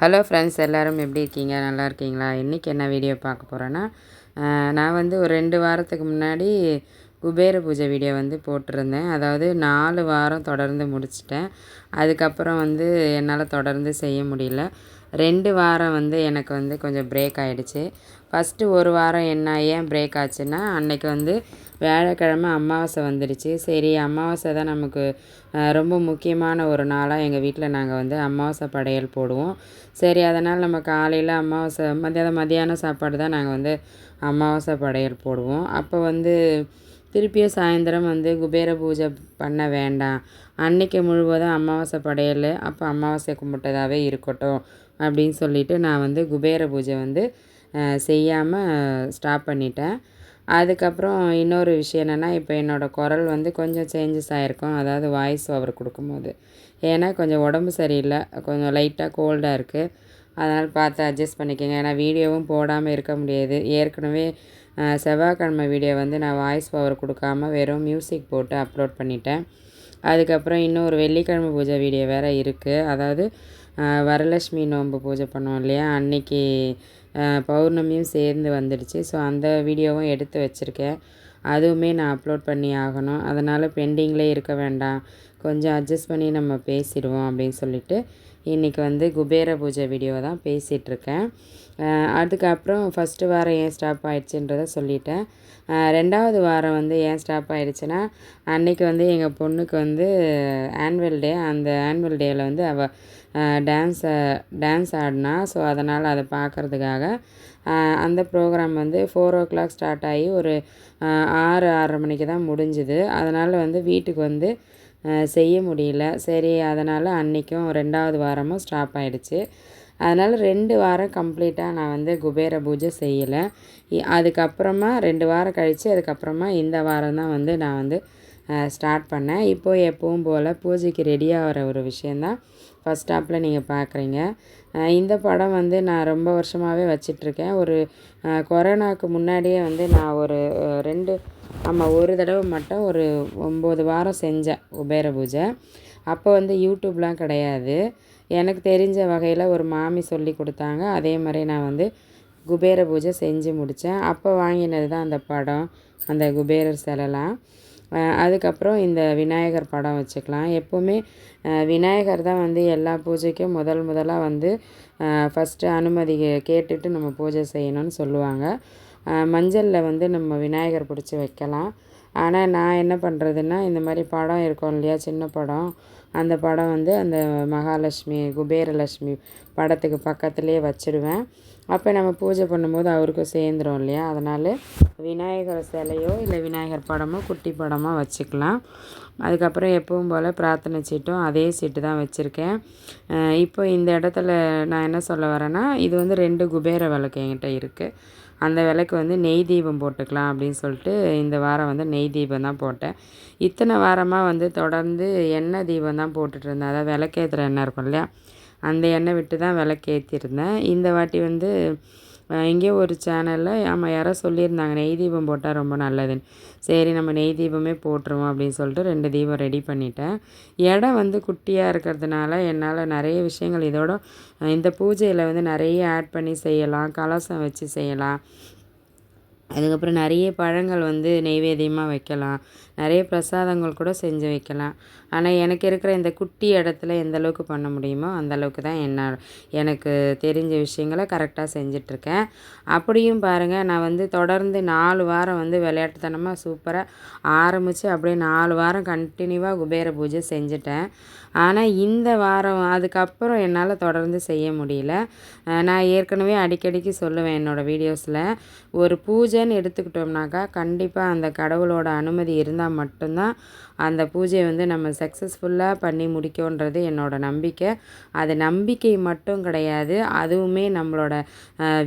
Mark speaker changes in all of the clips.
Speaker 1: hello friends எல்லோரும் எப்படி இருக்கீங்க நல்லா இருக்கீங்களா இன்றைக்கி என்ன வீடியோ பார்க்க போகிறேன்னா நான் வந்து ஒரு ரெண்டு வாரத்துக்கு முன்னாடி குபேர பூஜை வீடியோ வந்து போட்டிருந்தேன் அதாவது நாலு வாரம் தொடர்ந்து முடிச்சிட்டேன் அதுக்கப்புறம் வந்து என்னால் தொடர்ந்து செய்ய முடியல ரெண்டு வாரம் வந்து எனக்கு வந்து கொஞ்சம் பிரேக் ஆகிடுச்சு ஃபஸ்ட்டு ஒரு வாரம் என்ன ஏன் பிரேக் ஆச்சுன்னா அன்னைக்கு வந்து வியாழக்கிழமை அமாவாசை வந்துடுச்சு சரி அமாவாசை தான் நமக்கு ரொம்ப முக்கியமான ஒரு நாளாக எங்கள் வீட்டில் நாங்கள் வந்து அமாவாசை படையல் போடுவோம் சரி அதனால் நம்ம காலையில் அமாவாசை மதியானம் மதியானம் சாப்பாடு தான் நாங்கள் வந்து அமாவாசை படையல் போடுவோம் அப்போ வந்து திருப்பியும் சாயந்தரம் வந்து குபேர பூஜை பண்ண வேண்டாம் அன்னைக்கு முழுவதும் அமாவாசை படையல் அப்போ அமாவாசை கும்பிட்டதாகவே இருக்கட்டும் அப்படின்னு சொல்லிவிட்டு நான் வந்து குபேர பூஜை வந்து செய்யாமல் ஸ்டாப் பண்ணிட்டேன் அதுக்கப்புறம் இன்னொரு விஷயம் என்னென்னா இப்போ என்னோடய குரல் வந்து கொஞ்சம் சேஞ்சஸ் ஆகிருக்கும் அதாவது வாய்ஸ் ஓவர் கொடுக்கும்போது ஏன்னா கொஞ்சம் உடம்பு சரியில்லை கொஞ்சம் லைட்டாக கோல்டாக இருக்குது அதனால் பார்த்து அட்ஜஸ்ட் பண்ணிக்கோங்க ஏன்னா வீடியோவும் போடாமல் இருக்க முடியாது ஏற்கனவே செவ்வாய்க்கிழமை வீடியோ வந்து நான் வாய்ஸ் ஓவர் கொடுக்காமல் வெறும் மியூசிக் போட்டு அப்லோட் பண்ணிட்டேன் அதுக்கப்புறம் இன்னும் ஒரு வெள்ளிக்கிழமை பூஜை வீடியோ வேறு இருக்குது அதாவது வரலட்சுமி நோன்பு பூஜை பண்ணோம் இல்லையா அன்னைக்கு பௌர்ணமியும் சேர்ந்து வந்துடுச்சு ஸோ அந்த வீடியோவும் எடுத்து வச்சுருக்கேன் அதுவுமே நான் அப்லோட் பண்ணி ஆகணும் அதனால் பெண்டிங்கில் இருக்க வேண்டாம் கொஞ்சம் அட்ஜஸ்ட் பண்ணி நம்ம பேசிடுவோம் அப்படின்னு சொல்லிட்டு இன்றைக்கி வந்து குபேர பூஜை வீடியோ தான் பேசிகிட்ருக்கேன் அதுக்கப்புறம் ஃபஸ்ட்டு வாரம் ஏன் ஸ்டாப் ஆகிடுச்சின்றத சொல்லிட்டேன் ரெண்டாவது வாரம் வந்து ஏன் ஸ்டாப் ஆகிடுச்சின்னா அன்றைக்கி வந்து எங்கள் பொண்ணுக்கு வந்து ஆன்வல் டே அந்த ஆன்வல் டேயில் வந்து அவள் டான்ஸை டான்ஸ் ஆடினா ஸோ அதனால் அதை பார்க்குறதுக்காக அந்த ப்ரோக்ராம் வந்து ஃபோர் ஓ கிளாக் ஸ்டார்ட் ஆகி ஒரு ஆறு ஆறரை மணிக்கு தான் முடிஞ்சுது அதனால் வந்து வீட்டுக்கு வந்து செய்ய முடியல சரி அதனால் அன்றைக்கும் ரெண்டாவது வாரமும் ஸ்டாப் ஆகிடுச்சு அதனால் ரெண்டு வாரம் கம்ப்ளீட்டாக நான் வந்து குபேர பூஜை செய்யலை அதுக்கப்புறமா ரெண்டு வாரம் கழித்து அதுக்கப்புறமா இந்த வாரம் தான் வந்து நான் வந்து ஸ்டார்ட் பண்ணேன் இப்போது எப்பவும் போல் பூஜைக்கு ரெடியாகிற ஒரு விஷயந்தான் ஃபஸ்ட் ஸ்டாப்பில் நீங்கள் பார்க்குறீங்க இந்த படம் வந்து நான் ரொம்ப வருஷமாகவே வச்சிட்ருக்கேன் ஒரு கொரோனாவுக்கு முன்னாடியே வந்து நான் ஒரு ரெண்டு ஆமாம் ஒரு தடவை மட்டும் ஒரு ஒம்பது வாரம் செஞ்சேன் குபேர பூஜை அப்போ வந்து யூடியூப்லாம் கிடையாது எனக்கு தெரிஞ்ச வகையில் ஒரு மாமி சொல்லி கொடுத்தாங்க அதே மாதிரி நான் வந்து குபேர பூஜை செஞ்சு முடித்தேன் அப்போ வாங்கினது தான் அந்த படம் அந்த குபேரர் சிலைலாம் அதுக்கப்புறம் இந்த விநாயகர் படம் வச்சுக்கலாம் எப்போவுமே விநாயகர் தான் வந்து எல்லா பூஜைக்கும் முதல் முதலாக வந்து ஃபஸ்ட்டு அனுமதி கேட்டுட்டு நம்ம பூஜை செய்யணும்னு சொல்லுவாங்க மஞ்சளில் வந்து நம்ம விநாயகர் பிடிச்சி வைக்கலாம் ஆனால் நான் என்ன பண்ணுறதுன்னா இந்த மாதிரி படம் இருக்கும் இல்லையா சின்ன படம் அந்த படம் வந்து அந்த மகாலட்சுமி குபேரலட்சுமி படத்துக்கு பக்கத்துலேயே வச்சுடுவேன் அப்போ நம்ம பூஜை பண்ணும்போது அவருக்கும் சேர்ந்துடும் இல்லையா அதனால் விநாயகர் சிலையோ இல்லை விநாயகர் படமோ குட்டி படமோ வச்சுக்கலாம் அதுக்கப்புறம் எப்பவும் போல் பிரார்த்தனை சீட்டும் அதே சீட்டு தான் வச்சுருக்கேன் இப்போ இந்த இடத்துல நான் என்ன சொல்ல வரேன்னா இது வந்து ரெண்டு குபேர விளக்கு என்கிட்ட இருக்குது அந்த விளக்கு வந்து நெய் தீபம் போட்டுக்கலாம் அப்படின்னு சொல்லிட்டு இந்த வாரம் வந்து நெய் தீபம் தான் போட்டேன் இத்தனை வாரமாக வந்து தொடர்ந்து எண்ணெய் தீபம் தான் போட்டுட்டு இருந்தேன் அதாவது விளக்கேற்றுற எண்ணெய் இருக்கும் இல்லையா அந்த எண்ணெய் விட்டு தான் விளக்கேற்றிருந்தேன் இந்த வாட்டி வந்து எங்கேயோ ஒரு சேனலில் ஆமாம் யாரோ சொல்லியிருந்தாங்க நெய் தீபம் போட்டால் ரொம்ப நல்லதுன்னு சரி நம்ம நெய் தீபமே போட்டுருவோம் அப்படின்னு சொல்லிட்டு ரெண்டு தீபம் ரெடி பண்ணிட்டேன் இடம் வந்து குட்டியாக இருக்கிறதுனால என்னால் நிறைய விஷயங்கள் இதோட இந்த பூஜையில் வந்து நிறைய ஆட் பண்ணி செய்யலாம் கலசம் வச்சு செய்யலாம் அதுக்கப்புறம் நிறைய பழங்கள் வந்து நெய்வேத்தியமாக வைக்கலாம் நிறைய பிரசாதங்கள் கூட செஞ்சு வைக்கலாம் ஆனால் எனக்கு இருக்கிற இந்த குட்டி இடத்துல எந்த அளவுக்கு பண்ண முடியுமோ அந்த அளவுக்கு தான் என்ன எனக்கு தெரிஞ்ச விஷயங்களை கரெக்டாக செஞ்சிட்ருக்கேன் அப்படியும் பாருங்கள் நான் வந்து தொடர்ந்து நாலு வாரம் வந்து விளையாட்டுத்தனமாக சூப்பராக ஆரம்பித்து அப்படியே நாலு வாரம் கண்டினியூவாக குபேர பூஜை செஞ்சுட்டேன் ஆனால் இந்த வாரம் அதுக்கப்புறம் என்னால் தொடர்ந்து செய்ய முடியல நான் ஏற்கனவே அடிக்கடிக்கு சொல்லுவேன் என்னோடய வீடியோஸில் ஒரு பூஜைன்னு எடுத்துக்கிட்டோம்னாக்கா கண்டிப்பாக அந்த கடவுளோட அனுமதி இருந்தால் இருந்தால் மட்டும்தான் அந்த பூஜையை வந்து நம்ம சக்ஸஸ்ஃபுல்லாக பண்ணி முடிக்கோன்றது என்னோடய நம்பிக்கை அது நம்பிக்கை மட்டும் கிடையாது அதுவுமே நம்மளோட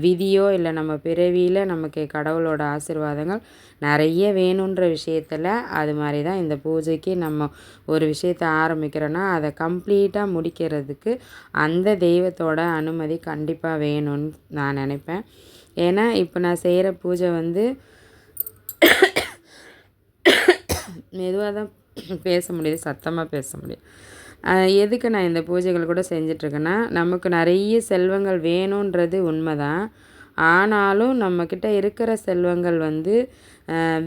Speaker 1: விதியோ இல்லை நம்ம பிறவியில் நமக்கு கடவுளோட ஆசிர்வாதங்கள் நிறைய வேணுன்ற விஷயத்தில் அது மாதிரி தான் இந்த பூஜைக்கு நம்ம ஒரு விஷயத்தை ஆரம்பிக்கிறோன்னா அதை கம்ப்ளீட்டாக முடிக்கிறதுக்கு அந்த தெய்வத்தோட அனுமதி கண்டிப்பாக வேணும்னு நான் நினைப்பேன் ஏன்னா இப்போ நான் செய்கிற பூஜை வந்து மெதுவாக தான் பேச முடியுது சத்தமாக பேச முடியும் எதுக்கு நான் இந்த பூஜைகள் கூட செஞ்சிட்ருக்கேன்னா நமக்கு நிறைய செல்வங்கள் வேணுன்றது உண்மை தான் ஆனாலும் நம்மக்கிட்ட இருக்கிற செல்வங்கள் வந்து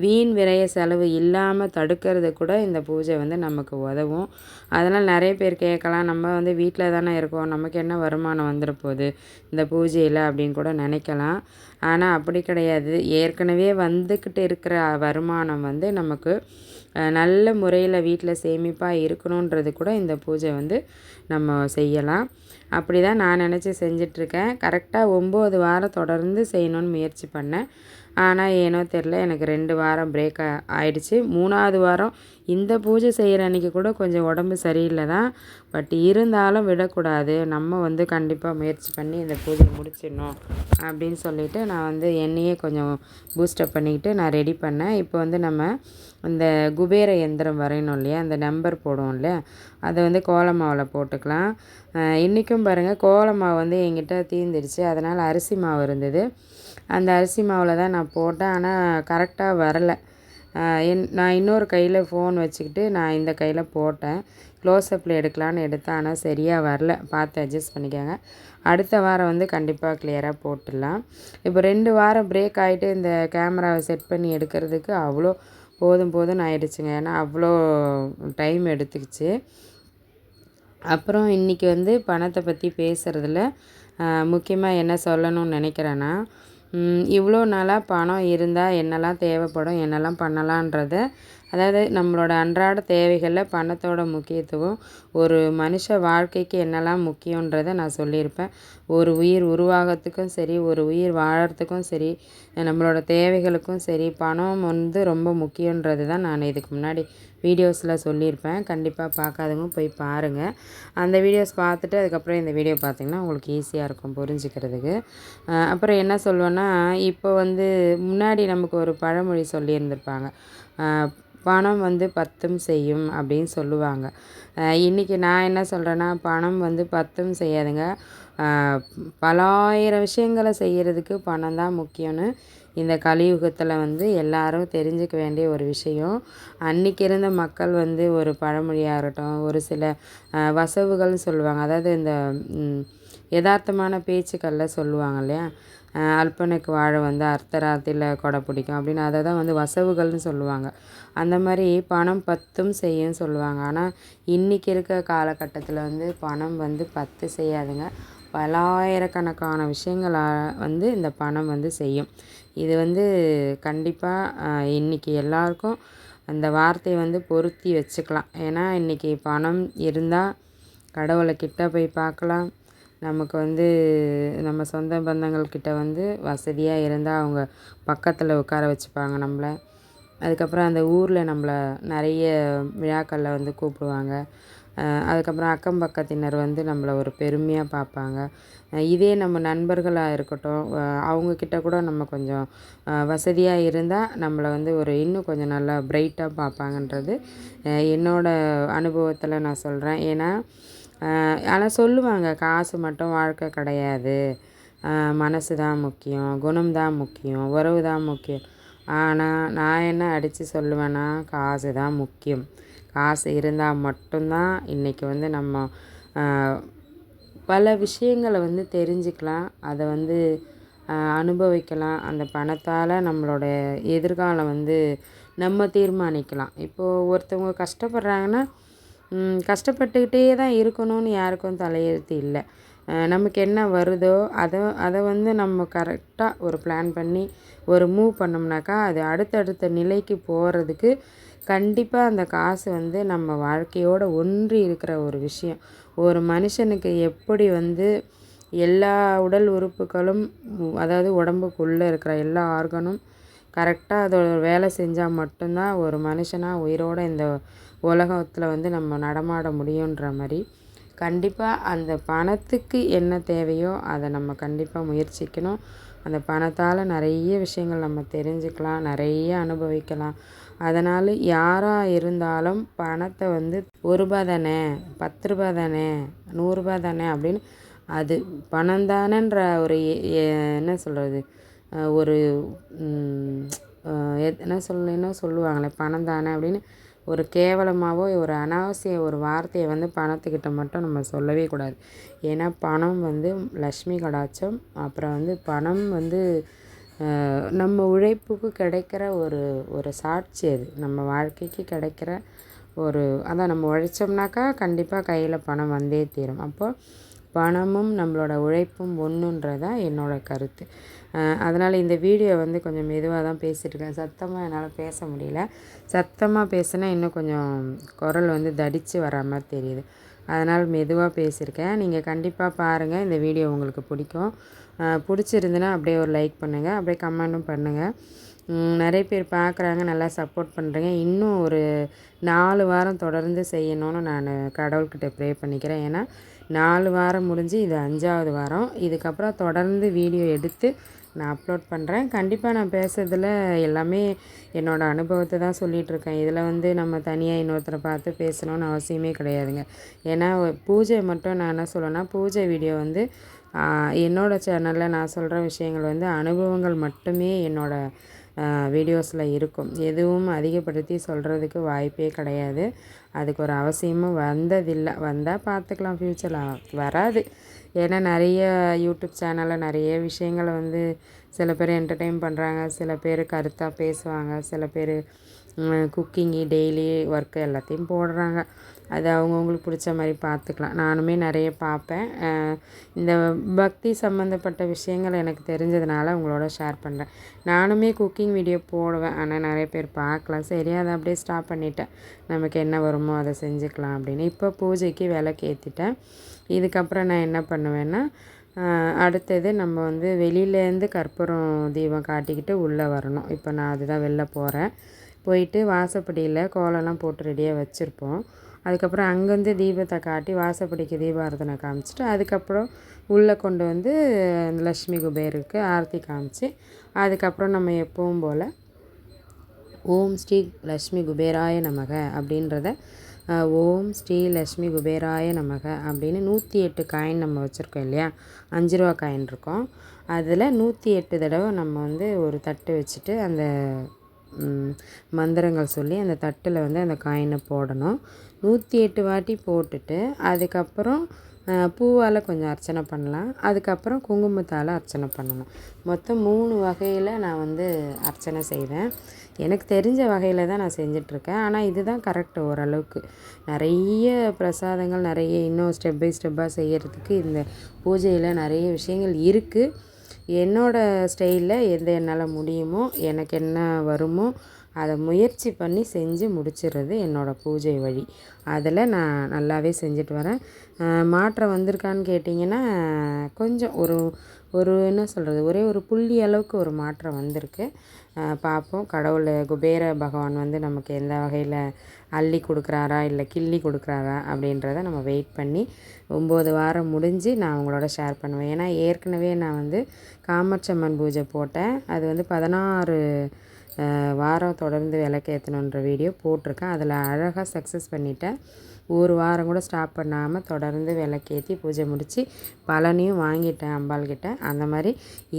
Speaker 1: வீண் விரைய செலவு இல்லாமல் தடுக்கிறது கூட இந்த பூஜை வந்து நமக்கு உதவும் அதனால் நிறைய பேர் கேட்கலாம் நம்ம வந்து வீட்டில் தானே இருக்கோம் நமக்கு என்ன வருமானம் வந்துடப்போகுது இந்த பூஜையில் அப்படின்னு கூட நினைக்கலாம் ஆனால் அப்படி கிடையாது ஏற்கனவே வந்துக்கிட்டு இருக்கிற வருமானம் வந்து நமக்கு நல்ல முறையில் வீட்டில் சேமிப்பாக இருக்கணுன்றது கூட இந்த பூஜை வந்து நம்ம செய்யலாம் அப்படி தான் நான் நினச்சி செஞ்சிட்ருக்கேன் கரெக்டாக ஒம்பது வாரம் தொடர்ந்து செய்யணுன்னு முயற்சி பண்ணேன் ஆனால் ஏனோ தெரில எனக்கு ரெண்டு வாரம் பிரேக் ஆயிடுச்சு மூணாவது வாரம் இந்த பூஜை செய்கிற அன்றைக்கி கூட கொஞ்சம் உடம்பு சரியில்லை தான் பட் இருந்தாலும் விடக்கூடாது நம்ம வந்து கண்டிப்பாக முயற்சி பண்ணி இந்த பூஜையை முடிச்சிடணும் அப்படின்னு சொல்லிவிட்டு நான் வந்து என்னையே கொஞ்சம் பூஸ்டப் பண்ணிக்கிட்டு நான் ரெடி பண்ணேன் இப்போ வந்து நம்ம இந்த குபேர எந்திரம் வரையணும் இல்லையா அந்த நம்பர் போடுவோம் இல்லையா அதை வந்து கோலமாவில் போட்டுக்கலாம் இன்றைக்கும் பாருங்கள் கோலமாவு வந்து எங்கிட்ட தீந்துடுச்சு அதனால் அரிசி மாவு இருந்தது அந்த அரிசி மாவில் தான் நான் போட்டேன் ஆனால் கரெக்டாக வரலை என் நான் இன்னொரு கையில் ஃபோன் வச்சுக்கிட்டு நான் இந்த கையில் போட்டேன் க்ளோஸ்அப்பில் எடுக்கலான்னு எடுத்தேன் ஆனால் சரியாக வரல பார்த்து அட்ஜஸ்ட் பண்ணிக்கோங்க அடுத்த வாரம் வந்து கண்டிப்பாக கிளியராக போட்டுடலாம் இப்போ ரெண்டு வாரம் பிரேக் ஆகிட்டு இந்த கேமராவை செட் பண்ணி எடுக்கிறதுக்கு அவ்வளோ போதும் போதும்னு ஆயிடுச்சுங்க ஏன்னா அவ்வளோ டைம் எடுத்துக்கிச்சு அப்புறம் இன்றைக்கி வந்து பணத்தை பற்றி பேசுகிறதுல முக்கியமாக என்ன சொல்லணும்னு நினைக்கிறேன்னா இவ்வளோ நாளாக பணம் இருந்தால் என்னெல்லாம் தேவைப்படும் என்னெல்லாம் பண்ணலான்றத அதாவது நம்மளோட அன்றாட தேவைகளில் பணத்தோட முக்கியத்துவம் ஒரு மனுஷ வாழ்க்கைக்கு என்னெல்லாம் முக்கியன்றதை நான் சொல்லியிருப்பேன் ஒரு உயிர் உருவாகிறதுக்கும் சரி ஒரு உயிர் வாழறதுக்கும் சரி நம்மளோட தேவைகளுக்கும் சரி பணம் வந்து ரொம்ப முக்கியன்றது தான் நான் இதுக்கு முன்னாடி வீடியோஸில் சொல்லியிருப்பேன் கண்டிப்பாக பார்க்காதவங்க போய் பாருங்கள் அந்த வீடியோஸ் பார்த்துட்டு அதுக்கப்புறம் இந்த வீடியோ பார்த்திங்கன்னா உங்களுக்கு ஈஸியாக இருக்கும் புரிஞ்சுக்கிறதுக்கு அப்புறம் என்ன சொல்லுவேன்னா இப்போ வந்து முன்னாடி நமக்கு ஒரு பழமொழி சொல்லியிருந்திருப்பாங்க பணம் வந்து பத்தும் செய்யும் அப்படின்னு சொல்லுவாங்க இன்றைக்கி நான் என்ன சொல்கிறேன்னா பணம் வந்து பத்தும் செய்யாதுங்க பலாயிரம் விஷயங்களை செய்கிறதுக்கு பணம் தான் முக்கியம்னு இந்த கலியுகத்தில் வந்து எல்லாரும் தெரிஞ்சுக்க வேண்டிய ஒரு விஷயம் அன்னைக்கு இருந்த மக்கள் வந்து ஒரு பழமொழியாக இருக்கட்டும் ஒரு சில வசவுகள்னு சொல்லுவாங்க அதாவது இந்த யதார்த்தமான பேச்சுக்களில் சொல்லுவாங்க இல்லையா அல்பனுக்கு வாழை வந்து அர்த்தராத்தில் கொடை பிடிக்கும் அப்படின்னு அதை தான் வந்து வசவுகள்னு சொல்லுவாங்க அந்த மாதிரி பணம் பத்தும் செய்யும் சொல்லுவாங்க ஆனால் இன்றைக்கி இருக்க காலகட்டத்தில் வந்து பணம் வந்து பத்து செய்யாதுங்க பலாயிரக்கணக்கான விஷயங்களாக வந்து இந்த பணம் வந்து செய்யும் இது வந்து கண்டிப்பாக இன்றைக்கி எல்லாருக்கும் அந்த வார்த்தையை வந்து பொருத்தி வச்சுக்கலாம் ஏன்னா இன்றைக்கி பணம் இருந்தால் கடவுளை கிட்ட போய் பார்க்கலாம் நமக்கு வந்து நம்ம சொந்த பந்தங்கள்கிட்ட வந்து வசதியாக இருந்தால் அவங்க பக்கத்தில் உட்கார வச்சுப்பாங்க நம்மளை அதுக்கப்புறம் அந்த ஊரில் நம்மளை நிறைய விழாக்களில் வந்து கூப்பிடுவாங்க அதுக்கப்புறம் அக்கம் பக்கத்தினர் வந்து நம்மளை ஒரு பெருமையாக பார்ப்பாங்க இதே நம்ம நண்பர்களாக இருக்கட்டும் அவங்கக்கிட்ட கூட நம்ம கொஞ்சம் வசதியாக இருந்தால் நம்மளை வந்து ஒரு இன்னும் கொஞ்சம் நல்லா பிரைட்டாக பார்ப்பாங்கன்றது என்னோடய அனுபவத்தில் நான் சொல்கிறேன் ஏன்னா ஆனால் சொல்லுவாங்க காசு மட்டும் வாழ்க்கை கிடையாது மனசு தான் முக்கியம் குணம் தான் முக்கியம் உறவு தான் முக்கியம் ஆனால் நான் என்ன அடித்து சொல்லுவேன்னா காசு தான் முக்கியம் காசு இருந்தால் மட்டும்தான் இன்றைக்கி வந்து நம்ம பல விஷயங்களை வந்து தெரிஞ்சுக்கலாம் அதை வந்து அனுபவிக்கலாம் அந்த பணத்தால் நம்மளோட எதிர்காலம் வந்து நம்ம தீர்மானிக்கலாம் இப்போது ஒருத்தவங்க கஷ்டப்படுறாங்கன்னா கஷ்டப்பட்டுக்கிட்டே தான் இருக்கணும்னு யாருக்கும் தலையெழுத்து இல்லை நமக்கு என்ன வருதோ அதை அதை வந்து நம்ம கரெக்டாக ஒரு பிளான் பண்ணி ஒரு மூவ் பண்ணோம்னாக்கா அது அடுத்தடுத்த நிலைக்கு போகிறதுக்கு கண்டிப்பாக அந்த காசு வந்து நம்ம வாழ்க்கையோடு ஒன்றி இருக்கிற ஒரு விஷயம் ஒரு மனுஷனுக்கு எப்படி வந்து எல்லா உடல் உறுப்புகளும் அதாவது உடம்புக்குள்ளே இருக்கிற எல்லா ஆர்கனும் கரெக்டாக அதோட வேலை செஞ்சால் மட்டும்தான் ஒரு மனுஷனாக உயிரோடு இந்த உலகத்தில் வந்து நம்ம நடமாட முடியுன்ற மாதிரி கண்டிப்பாக அந்த பணத்துக்கு என்ன தேவையோ அதை நம்ம கண்டிப்பாக முயற்சிக்கணும் அந்த பணத்தால் நிறைய விஷயங்கள் நம்ம தெரிஞ்சுக்கலாம் நிறைய அனுபவிக்கலாம் அதனால் யாராக இருந்தாலும் பணத்தை வந்து ஒரு ரூபா தானே பத்து ரூபா தானே நூறுரூபா தானே அப்படின்னு அது பணம் தானேன்ற ஒரு என்ன சொல்கிறது ஒரு என்ன சொல்ல சொல்லுவாங்களே பணம் தானே அப்படின்னு ஒரு கேவலமாகவோ ஒரு அனாவசிய ஒரு வார்த்தையை வந்து பணத்துக்கிட்ட மட்டும் நம்ம சொல்லவே கூடாது ஏன்னா பணம் வந்து லக்ஷ்மி கடாட்சம் அப்புறம் வந்து பணம் வந்து நம்ம உழைப்புக்கு கிடைக்கிற ஒரு ஒரு சாட்சி அது நம்ம வாழ்க்கைக்கு கிடைக்கிற ஒரு அதான் நம்ம உழைச்சோம்னாக்கா கண்டிப்பாக கையில் பணம் வந்தே தீரும் அப்போது பணமும் நம்மளோட உழைப்பும் ஒன்றுன்றதான் என்னோடய கருத்து அதனால் இந்த வீடியோ வந்து கொஞ்சம் மெதுவாக தான் பேசிகிட்ருக்கேன் சத்தமாக என்னால் பேச முடியல சத்தமாக பேசினா இன்னும் கொஞ்சம் குரல் வந்து தடித்து வர மாதிரி தெரியுது அதனால் மெதுவாக பேசியிருக்கேன் நீங்கள் கண்டிப்பாக பாருங்கள் இந்த வீடியோ உங்களுக்கு பிடிக்கும் பிடிச்சிருந்துன்னா அப்படியே ஒரு லைக் பண்ணுங்கள் அப்படியே கமெண்ட்டும் பண்ணுங்கள் நிறைய பேர் பார்க்குறாங்க நல்லா சப்போர்ட் பண்ணுறீங்க இன்னும் ஒரு நாலு வாரம் தொடர்ந்து செய்யணும்னு நான் கடவுள்கிட்ட ப்ரே பண்ணிக்கிறேன் ஏன்னா நாலு வாரம் முடிஞ்சு இது அஞ்சாவது வாரம் இதுக்கப்புறம் தொடர்ந்து வீடியோ எடுத்து நான் அப்லோட் பண்ணுறேன் கண்டிப்பாக நான் பேசுகிறதுல எல்லாமே என்னோடய அனுபவத்தை தான் சொல்லிகிட்ருக்கேன் இதில் வந்து நம்ம தனியாக இன்னொருத்தரை பார்த்து பேசணும்னு அவசியமே கிடையாதுங்க ஏன்னா பூஜை மட்டும் நான் என்ன சொல்லணும்னா பூஜை வீடியோ வந்து என்னோடய சேனலில் நான் சொல்கிற விஷயங்கள் வந்து அனுபவங்கள் மட்டுமே என்னோடய வீடியோஸில் இருக்கும் எதுவும் அதிகப்படுத்தி சொல்கிறதுக்கு வாய்ப்பே கிடையாது அதுக்கு ஒரு அவசியமும் வந்ததில்லை வந்தால் பார்த்துக்கலாம் ஃப்யூச்சரில் வராது ஏன்னா நிறைய யூடியூப் சேனலில் நிறைய விஷயங்களை வந்து சில பேர் என்டர்டெயின் பண்ணுறாங்க சில பேர் கருத்தாக பேசுவாங்க சில பேர் குக்கிங்கு டெய்லி ஒர்க்கு எல்லாத்தையும் போடுறாங்க அது அவங்கவுங்களுக்கு பிடிச்ச மாதிரி பார்த்துக்கலாம் நானுமே நிறைய பார்ப்பேன் இந்த பக்தி சம்மந்தப்பட்ட விஷயங்கள் எனக்கு தெரிஞ்சதுனால உங்களோட ஷேர் பண்ணுறேன் நானுமே குக்கிங் வீடியோ போடுவேன் ஆனால் நிறைய பேர் பார்க்கலாம் சரி அதை அப்படியே ஸ்டாப் பண்ணிட்டேன் நமக்கு என்ன வருமோ அதை செஞ்சுக்கலாம் அப்படின்னு இப்போ பூஜைக்கு விலைக்கு ஏற்றிட்டேன் இதுக்கப்புறம் நான் என்ன பண்ணுவேன்னா அடுத்தது நம்ம வந்து வெளியிலேருந்து கற்பூரம் தீபம் காட்டிக்கிட்டு உள்ளே வரணும் இப்போ நான் அதுதான் வெளில போகிறேன் போயிட்டு வாசப்படியில் கோலம்லாம் போட்டு ரெடியாக வச்சுருப்போம் அதுக்கப்புறம் அங்கேருந்து தீபத்தை காட்டி வாசப்படிக்கு தீபாரதனை காமிச்சிட்டு அதுக்கப்புறம் உள்ளே கொண்டு வந்து லக்ஷ்மி குபேருக்கு ஆரத்தி காமிச்சு அதுக்கப்புறம் நம்ம எப்பவும் போல் ஓம் ஸ்ரீ லக்ஷ்மி குபேராய நமக அப்படின்றத ஓம் ஸ்ரீ லக்ஷ்மி குபேராய நமக அப்படின்னு நூற்றி எட்டு காயின் நம்ம வச்சுருக்கோம் இல்லையா அஞ்சு ரூபா காயின் இருக்கோம் அதில் நூற்றி எட்டு தடவை நம்ம வந்து ஒரு தட்டு வச்சுட்டு அந்த மந்திரங்கள் சொல்லி அந்த தட்டில் வந்து அந்த காயினை போடணும் நூற்றி எட்டு வாட்டி போட்டுட்டு அதுக்கப்புறம் பூவால் கொஞ்சம் அர்ச்சனை பண்ணலாம் அதுக்கப்புறம் குங்குமத்தால் அர்ச்சனை பண்ணணும் மொத்தம் மூணு வகையில் நான் வந்து அர்ச்சனை செய்வேன் எனக்கு தெரிஞ்ச வகையில் தான் நான் செஞ்சிட்ருக்கேன் ஆனால் இதுதான் கரெக்ட் ஓரளவுக்கு நிறைய பிரசாதங்கள் நிறைய இன்னும் ஸ்டெப் பை ஸ்டெப்பாக செய்கிறதுக்கு இந்த பூஜையில் நிறைய விஷயங்கள் இருக்குது என்னோடய ஸ்டைலில் எந்த என்னால் முடியுமோ எனக்கு என்ன வருமோ அதை முயற்சி பண்ணி செஞ்சு முடிச்சிடுறது என்னோடய பூஜை வழி அதில் நான் நல்லாவே செஞ்சுட்டு வரேன் மாற்றம் வந்திருக்கான்னு கேட்டிங்கன்னா கொஞ்சம் ஒரு ஒரு என்ன சொல்கிறது ஒரே ஒரு புள்ளி அளவுக்கு ஒரு மாற்றம் வந்திருக்கு பார்ப்போம் கடவுள் குபேர பகவான் வந்து நமக்கு எந்த வகையில் அள்ளி கொடுக்குறாரா இல்லை கிள்ளி கொடுக்குறாரா அப்படின்றத நம்ம வெயிட் பண்ணி ஒம்பது வாரம் முடிஞ்சு நான் உங்களோட ஷேர் பண்ணுவேன் ஏன்னா ஏற்கனவே நான் வந்து காமச்சம்மன் பூஜை போட்டேன் அது வந்து பதினாறு வாரம் தொடர்ந்து விளக்கேற்றணுன்ற வீடியோ போட்டிருக்கேன் அதில் அழகாக சக்ஸஸ் பண்ணிட்டேன் ஒரு வாரம் கூட ஸ்டாப் பண்ணாமல் தொடர்ந்து விளக்கேற்றி பூஜை முடித்து பலனையும் வாங்கிட்டேன் அம்பாள்கிட்ட அந்த மாதிரி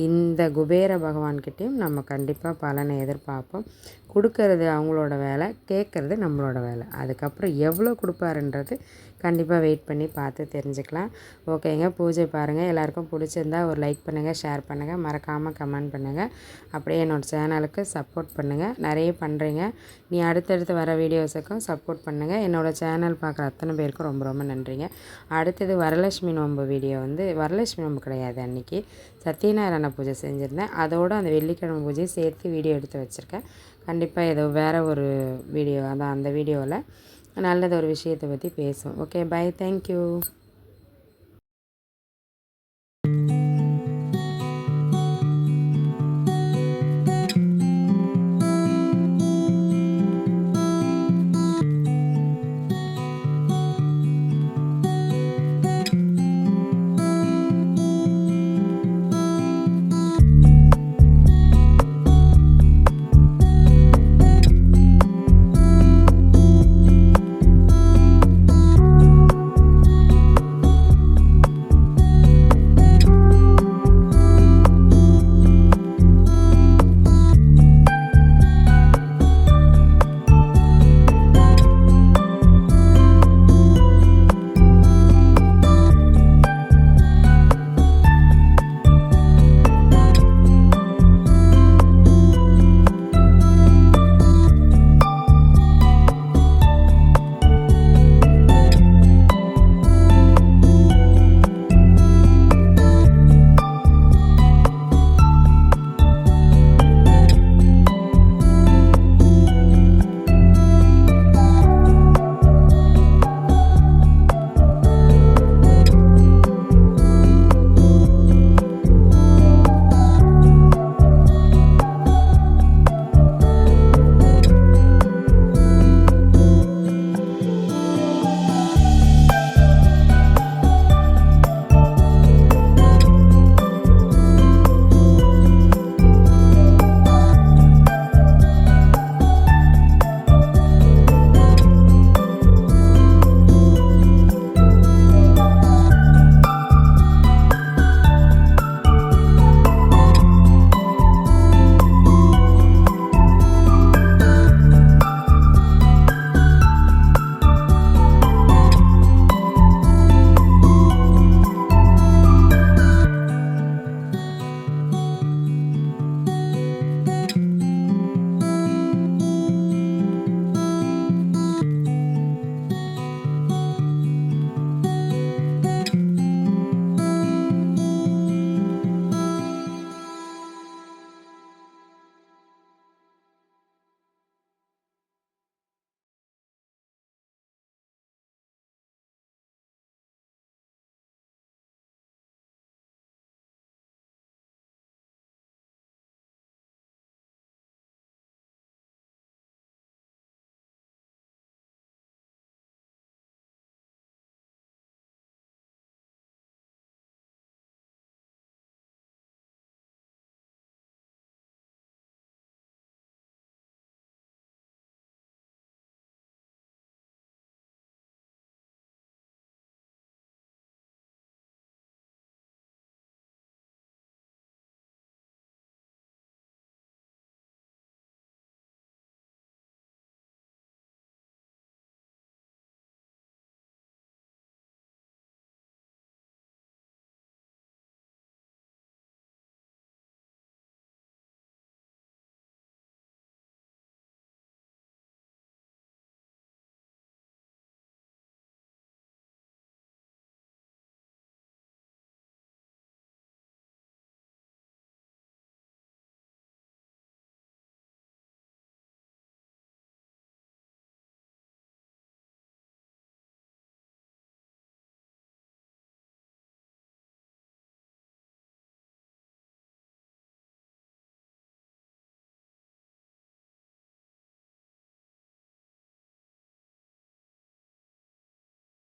Speaker 1: இந்த குபேர பகவான்கிட்டேயும் நம்ம கண்டிப்பாக பலனை எதிர்பார்ப்போம் கொடுக்கறது அவங்களோட வேலை கேட்குறது நம்மளோட வேலை அதுக்கப்புறம் எவ்வளோ கொடுப்பாருன்றது கண்டிப்பாக வெயிட் பண்ணி பார்த்து தெரிஞ்சுக்கலாம் ஓகேங்க பூஜை பாருங்கள் எல்லாேருக்கும் பிடிச்சிருந்தா ஒரு லைக் பண்ணுங்கள் ஷேர் பண்ணுங்கள் மறக்காமல் கமெண்ட் பண்ணுங்கள் அப்படியே என்னோடய சேனலுக்கு சப்போர்ட் பண்ணுங்கள் நிறைய பண்ணுறீங்க நீ அடுத்தடுத்து வர வீடியோஸுக்கும் சப்போர்ட் பண்ணுங்கள் என்னோடய சேனல் பார்க்குற அத்தனை பேருக்கும் ரொம்ப ரொம்ப நன்றிங்க அடுத்தது வரலட்சுமி நோம்பு வீடியோ வந்து வரலட்சுமி நோம்பு கிடையாது அன்றைக்கி சத்யநாராயண பூஜை செஞ்சுருந்தேன் அதோடு அந்த வெள்ளிக்கிழமை பூஜையும் சேர்த்து வீடியோ எடுத்து வச்சுருக்கேன் கண்டிப்பாக ஏதோ வேறு ஒரு வீடியோ அதான் அந்த வீடியோவில் நல்லது ஒரு விஷயத்தை பற்றி பேசுவோம் ஓகே பை தேங்க்யூ